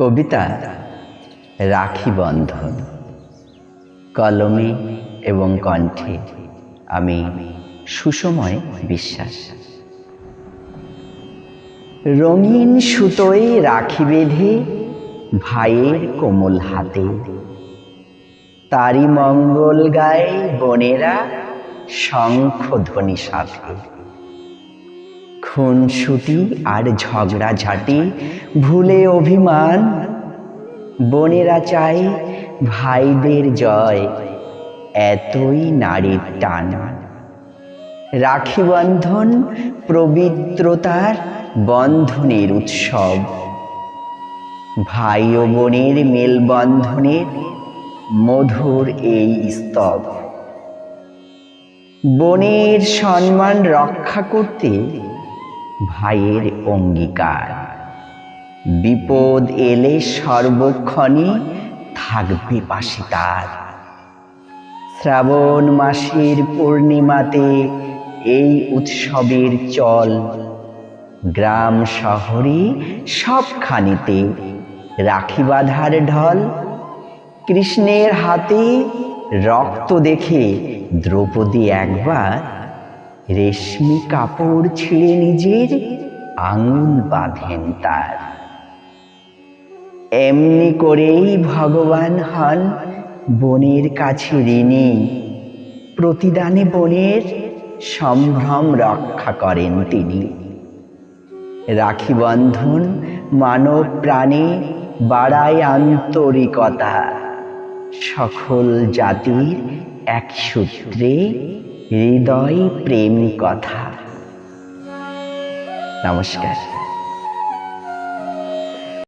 কবিতা রাখি বন্ধন। কলমে এবং কণ্ঠে আমি সুসময় বিশ্বাস। রঙিন সুতোয় রাখি বেঁধে ভাইয়ের কোমল হাতে। তারি মঙ্গল গায় বোনেরা শঙ্খ ধ্বনি সাথে খুনসুটি আর ঝগড়া ঝাঁটি, ভুলে অভিমান। বোনেরা চায় ভাইদের জয়, এতই নারীর টান। রাখি বন্ধন পবিত্রতার বন্ধনের উৎসব। ভাই ও বোনের মেলবন্ধনের মধুর এই স্তব। বোনের সম্মান রক্ষা করতে ভাইয়ের অঙ্গীকার। বিপদ এলে সর্বক্ষণে থাকবে পাশে তার। শ্রাবণ মাসের পূর্ণিমাতে এই উৎসবের চল গ্রাম শহরে সবখানিতে রাখি বাঁধার ঢল। কৃষ্ণের হাতে রক্ত দেখে দ্রৌপদী একবার রেশমি কাপড় ছিঁড়ে নিজের আঙুল বাঁধেন তার। এমনি করেই ভগবান হন বনের কাছে ঋণী। প্রতিদানে বনের সম্ভ্রম রক্ষা করেন তিনি। রাখি বন্ধন মানব প্রাণে বাড়ায় আন্তরিকতা। সকল জাতির এক সূত্রে হৃদয় প্রেম কথা। নমস্কার।